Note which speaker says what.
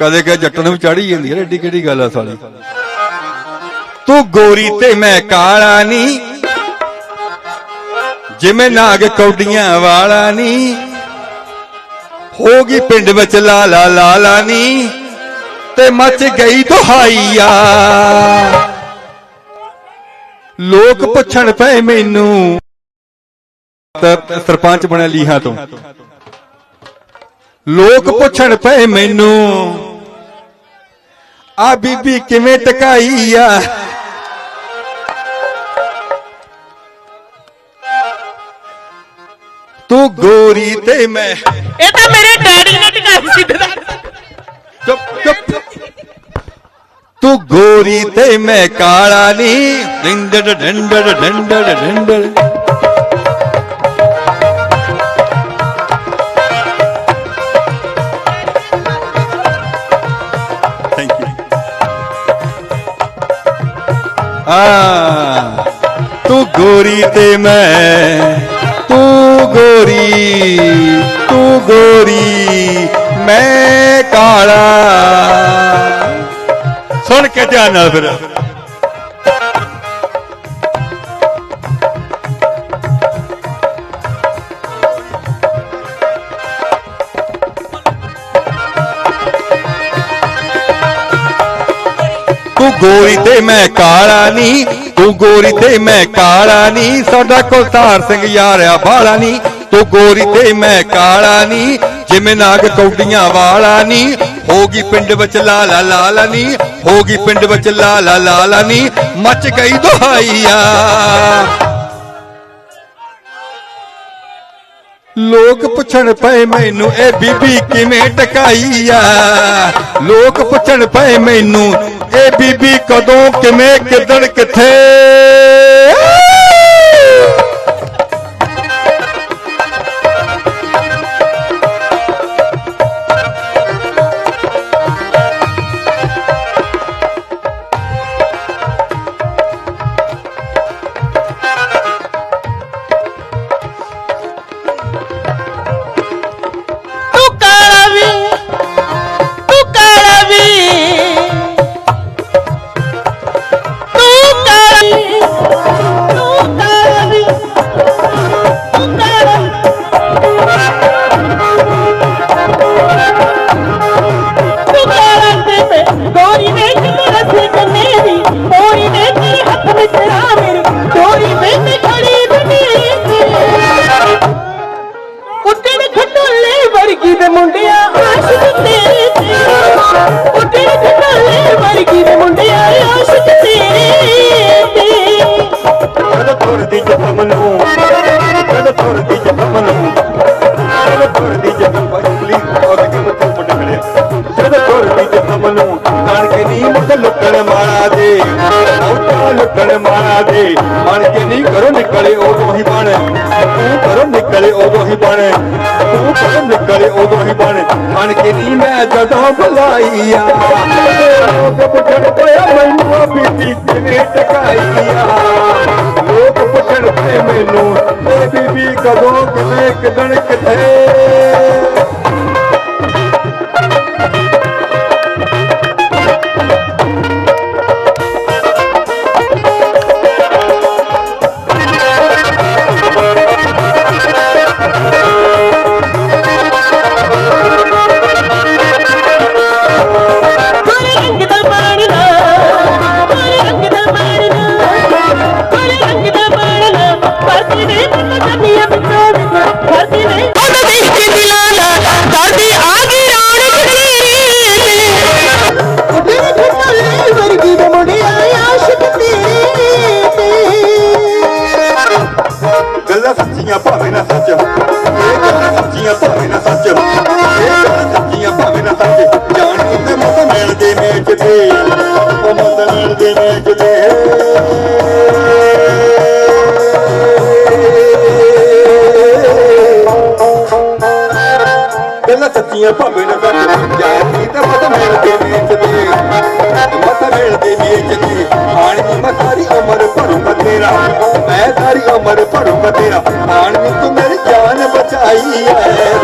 Speaker 1: ਕਦੇ ਕਦੇ ਜੱਟਣ ਨੂੰ ਚੜੀ ਜਾਂਦੀ ਹੈ ਏਡੀ ਕਿਹੜੀ ਗੱਲ ਆ ਸਾਲੀ। ਤੂੰ ਗੋਰੀ ਤੇ ਮੈਂ ਕਾਲਾ ਨੀ, ਜਿਵੇਂ ਨਾਗ ਕੌਡੀਆਂ ਵਾਲਾ ਨੀ। ਹੋ ਗਈ ਪਿੰਡ ਵਿੱਚ ਲਾਲਾ ਲਾਲਾ ਨੀ, ਤੇ ਮੱਚ ਗਈ ਦੁਹਾਈਆ। ਲੋਕ ਪੁੱਛਣ ਪਏ ਮੈਨੂੰ, ਸਰਪੰਚ ਬਣਿਆ ਲੀਹਾਂ ਤੋਂ। ਲੋਕ ਪੁੱਛਣ ਪਏ ਮੈਨੂੰ ਆ ਬੀਬੀ ਕਿਵੇਂ ਟਕਾਈ ਆ? ਤੂੰ ਗੋਰੀ ਤੇ ਮੈਂ
Speaker 2: ਇਹ ਤਾਂ ਮੇਰੇ ਡੈਡੀ ਨੇ ਟਿਕਾਈ ਸੀ
Speaker 1: ਚੁੱਪ ਚੁੱਪ। ਤੂੰ ਗੋਰੀ ਤੇ ਮੈਂ ਕਾਲਾ ਨੀ। ਡਿੰਡੜ ਡੰਡੜ ਡੰਡੜ ਡੰਡੜ। ਆ ਤੂੰ ਗੋਰੀ ਤੇ ਮੈਂ, ਤੂੰ ਗੋਰੀ ਤੂੰ ਗੋਰੀ, ਮੈਂ ਕਾਲਾ। ਸੁਣ ਕੇ ਧਿਆਨ ਨਾਲ ਫਿਰ। ਗੋਰੀ ਤੇ ਮੈਂ ਕਾਲਾ ਨੀ, ਤੂੰ ਗੋਰੀ ਤੇ ਮੈਂ ਕਾਲਾ ਨੀ, ਸਾਡਾ ਕੁਲਤਾਰ ਸਿੰਘ ਯਾਰਿਆ ਬਾਲਾ ਨੀ, ਤੂੰ ਗੋਰੀ ਤੇ ਮੈਂ ਕਾਲਾ ਨੀ, ਜਿਵੇਂ ਨਾਗ ਕੌਡੀਆਂ ਵਾਲਾ ਨੀ, ਹੋ ਗਈ ਪਿੰਡ ਵਿੱਚ ਲਾਲਾ ਲਾਲਾ ਨੀ, ਹੋ ਗਈ ਪਿੰਡ ਵਿੱਚ ਲਾਲਾ ਲਾਲਾ ਨੀ, ਮੱਚ ਗਈ ਦੁਹਾਈਆ। ਲੋਕ ਪੁੱਛਣ ਪਏ ਮੈਨੂੰ ਇਹ ਬੀਬੀ ਕਿਵੇਂ ਟਕਾਈ ਆ? ਲੋਕ ਪੁੱਛਣ ਪਏ ਮੈਨੂੰ ਇਹ ਬੀਬੀ ਕਦੋਂ, ਕਿਵੇਂ, ਕਿਦਣ, ਕਿੱਥੇ?
Speaker 2: ਖਟੋਲੇ ਵਰਗੀ ਦੇ ਮੁੰਡਿਆ ਆਸ਼ਿਕ ਤੇਰੇ ਤੇ। ਉੱਡਣ ਖਟੋਲੇ ਵਰਗੀ ਦੇ ਮੁੰਡਿਆ ਆਸ਼ਿਕ ਤੇਰੇ ਤੇ।
Speaker 3: ਜਦੋਂ ਤੁਰਦੀ ਜਖਮ ਨੂੰ ਜਦੋਂ ਤੁਰਦੀ ਜਖਮ ਨੂੰ ਜਦੋਂ ਤੁਰਦੀ ਜਖਮ ਪਛਲੀ ਔਰ ਕਿਮ ਤੂੰ ਪਟਕੜਿਆ ਜਦੋਂ ਤੁਰਦੀ ਜਖਮ ਨੂੰ ਕਾਣ ਕੇ ਨੀ ਮੁੱਢ ਲੁੱਟਣ ਮਾਰਾ ਦੇ ਲੁੱਟਣ ਮਾਰਾ ਦੇ ਮਨ ਕੇ ਨਹੀਂ ਕਰੋ ਨਿਕਲੇ, ਉਦੋਂ ਹੀ ਬਣ। ਤੂੰ ਕਰੋ ਨਿਕਲੇ, ਉਦੋਂ ਹੀ ਬਣ। ਤੂੰ ਕਰੋ ਨਿਕਲੇ, ਉਦੋਂ ਹੀ ਬਣ। ਮਨ ਕੇ ਨਹੀਂ ਮੈਂ ਜਦੋਂ ਬੁਲਾਈਆ ਲੋਕ ਪੁੱਛਣ ਪਿਆ ਮੈਨੂੰ ਆ ਬੀਬੀ ਕਿਵੇਂ ਟਕਾਈਆ ਲੋਕ ਪੁੱਛਣ ਪਏ ਮੈਨੂੰ ਇਹ ਬੀਬੀ ਕਦੋਂ ਕਿਵੇਂ, ਕਿਦਣ ਕਿੱਥੇ।
Speaker 2: ਨਾ
Speaker 3: ਸੱਚ। ਇਹ ਗੱਲਾਂ ਸੱਚੀਆਂ ਭਾਵੇਂ ਨਾ ਸੱਚ। ਇਹ ਗੱਲਾਂ ਸੱਚੀਆਂ ਭਾਵੇਂ ਨਾ ਸੱਚ।
Speaker 1: পাইয়া